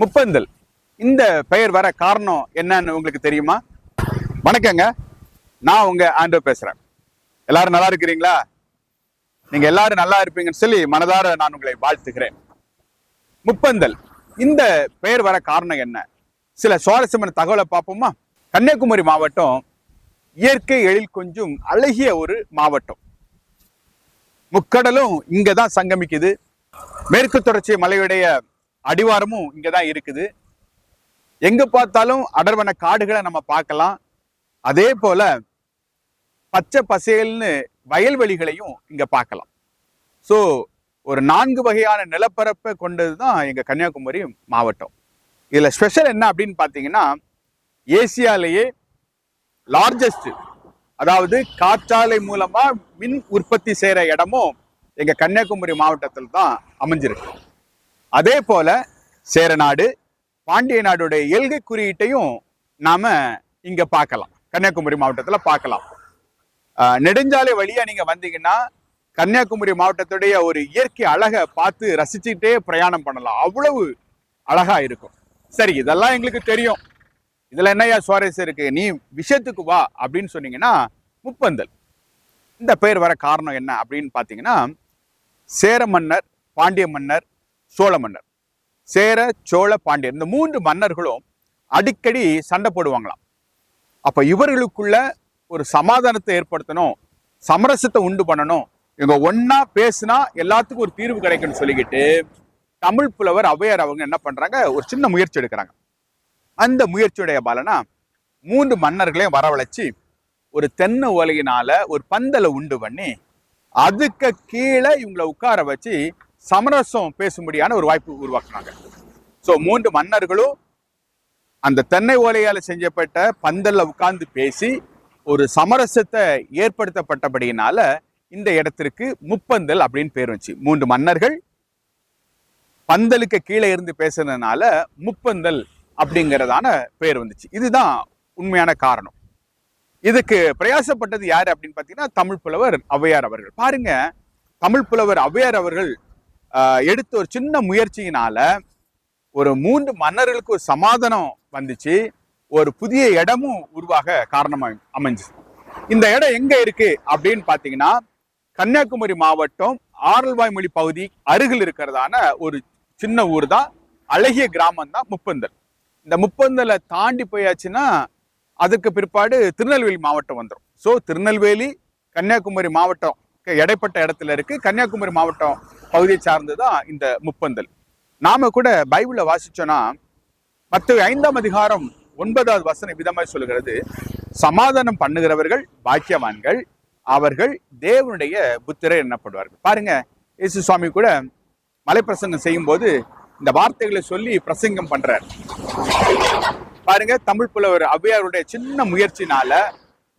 முப்பந்தல். இந்த பெயர் வர காரணம் என்னன்னு உங்களுக்கு தெரியுமா? வணக்கங்க. நான் உங்க ஆண்டோ பேசுறேன். எல்லாரும் நல்லா இருக்கிறீங்களா? நீங்க எல்லாரும் நல்லா இருப்பீங்கன்னு சொல்லி மனதார நான் உங்களை வாழ்த்துகிறேன். முப்பந்தல். இந்த பெயர் வர காரணம் என்ன? சில சுவாரஸ்யமான தகவலை பார்ப்போமா? கன்னியாகுமரி மாவட்டம் இயற்கை எழில் கொஞ்சம் அழகிய ஒரு மாவட்டம். முக்கடலும் இங்கதான் சங்கமிக்குது. மேற்கு தொடர்ச்சி மலையுடைய அடிவாரமும் இங்கே தான் இருக்குது. எங்கே பார்த்தாலும் அடர்வன காடுகளை நம்ம பார்க்கலாம். அதே போல பச்சை பசேல்னு வயல்வெளிகளையும் இங்கே பார்க்கலாம். ஸோ ஒரு நான்கு வகையான நிலப்பரப்பை கொண்டது தான் எங்கள் கன்னியாகுமரி மாவட்டம். இதில் ஸ்பெஷல் என்ன அப்படின்னு பார்த்தீங்கன்னா ஏசியாலேயே லார்ஜஸ்ட் அதாவது காற்றாலை மூலமாக மின் உற்பத்தி செய்கிற இடமும் எங்கள் கன்னியாகுமரி மாவட்டத்தில் தான் அமைஞ்சிருக்கு. அதே போல சேரநாடு பாண்டிய நாடுடைய எல்கை குறியீட்டையும் நாம இங்க பார்க்கலாம். கன்னியாகுமரி மாவட்டத்துல பார்க்கலாம். நெடுஞ்சாலை வழியா நீங்க வந்தீங்கன்னா கன்னியாகுமரி மாவட்டத்துடைய ஒரு இயற்கை அழகை பார்த்து ரசிச்சுக்கிட்டே பிரயாணம் பண்ணலாம். அவ்வளவு அழகா இருக்கும். சரி இதெல்லாம் எங்களுக்கு தெரியும். இதுல என்னையா சுவாரஸ்யம் இருக்கு? நீ விஷயத்துக்கு வா அப்படின்னு சொன்னீங்கன்னா முப்பந்தல். இந்த பெயர் வர காரணம் என்ன அப்படின்னு பார்த்தீங்கன்னா சேர மன்னர் பாண்டிய மன்னர் சோழ மன்னர். சேர சோழ பாண்டியர். இந்த மூன்று மன்னர்களும் அடிக்கடி சண்டை போடுவாங்களாம். அப்போ இவர்களுக்குள்ள ஒரு சமாதானத்தை ஏற்படுத்தணும் சமரசத்தை உண்டு பண்ணணும். இவங்க ஒன்னா பேசினா எல்லாத்துக்கும் ஒரு தீர்வு கிடைக்கும்னு சொல்லிக்கிட்டு தமிழ் புலவர் அவையார் அவங்க என்ன பண்றாங்க? ஒரு சின்ன முயற்சி எடுக்கிறாங்க. அந்த முயற்சியுடைய பலனா மூன்று மன்னர்களையும் வரவழைச்சி ஒரு தென்னை ஓலையினால ஒரு பந்தலை உண்டு பண்ணி அதுக்கு கீழே இவங்களை உட்கார வச்சு சமரசம் பேசும்படியான ஒரு வாய்ப்பு உருவாக்குனாங்க. ஸோ மூன்று மன்னர்களும் அந்த தென்னை ஓலையால் செஞ்சப்பட்ட பந்தலில் உட்கார்ந்து பேசி ஒரு சமரசத்தை ஏற்படுத்தப்பட்டபடியினால இந்த இடத்திற்கு முப்பந்தல் அப்படின்னு பேர் வந்துச்சு. மூன்று மன்னர்கள் பந்தலுக்கு கீழே இருந்து பேசுனதுனால முப்பந்தல் அப்படிங்கிறதான பேர் வந்துச்சு. இதுதான் உண்மையான காரணம். இதுக்கு பிரயாசப்பட்டது யார் அப்படின்னு பார்த்தீங்கன்னா தமிழ் புலவர் ஔவையார் அவர்கள். பாருங்க தமிழ் புலவர் ஔவையார் அவர்கள் எடுத்த ஒரு சின்ன முயற்சியினால ஒரு மூன்று மன்னர்களுக்கு ஒரு சமாதானம் வந்துச்சு. ஒரு புதிய இடமும் உருவாக காரணமா அமைஞ்சு இந்த இடம் எங்க இருக்கு அப்படின்னு பார்த்தீங்கன்னா கன்னியாகுமரி மாவட்டம் ஆரல்வாய்மொழி பகுதி அருகில் இருக்கிறதான ஒரு சின்ன ஊர் தான் அழகிய கிராமம் தான் முப்பந்தல். இந்த முப்பந்தலை தாண்டி போயாச்சுன்னா அதுக்கு பிற்பாடு திருநெல்வேலி மாவட்டம் வந்துடும் ஸோ திருநெல்வேலி கன்னியாகுமரி மாவட்டம் இடைப்பட்ட இடத்துல இருக்கு. கன்னியாகுமரி மாவட்டம் பகுதியை சார்ந்து தான் இந்த முப்பந்தல். நாம கூட பைபிள வாசிச்சோன்னா மத்த ஐந்தாம் அதிகாரம் ஒன்பதாவது வசனம் விதமாய் சொல்லுகிறது. சமாதானம் பண்ணுகிறவர்கள் பாக்கியவான்கள் அவர்கள் தேவனுடைய புத்திரர் என்னப்படுவார்கள். பாருங்க இயேசு சுவாமி கூட மலைப்பிரசங்கம் செய்யும் போது இந்த வார்த்தைகளை சொல்லி பிரசங்கம் பண்றார். பாருங்க தமிழ் புலவர் ஔவையாருடைய சின்ன முயற்சினால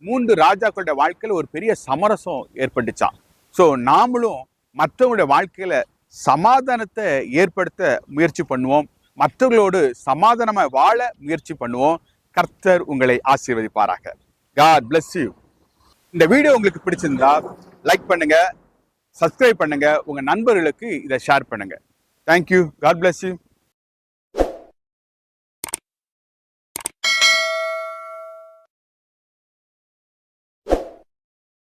மூன்று ராஜாக்களுடைய வாழ்க்கையில் ஒரு பெரிய சமரசம் ஏற்பட்டுச்சான் ஸோ நாமளும் மற்றவங்களுடைய வாழ்க்கையில் சமாதானத்தை ஏற்படுத்த முயற்சி பண்ணுவோம். மற்றவர்களோடு சமாதானமாக வாழ முயற்சி பண்ணுவோம். கர்த்தர் உங்களை ஆசீர்வதிப்பாராக. காட் பிளஸ் யூ இந்த வீடியோ உங்களுக்கு பிடிச்சிருந்தா லைக் பண்ணுங்க சப்ஸ்கிரைப் பண்ணுங்க உங்கள் நண்பர்களுக்கு இதை ஷேர் பண்ணுங்க. Thank you God bless you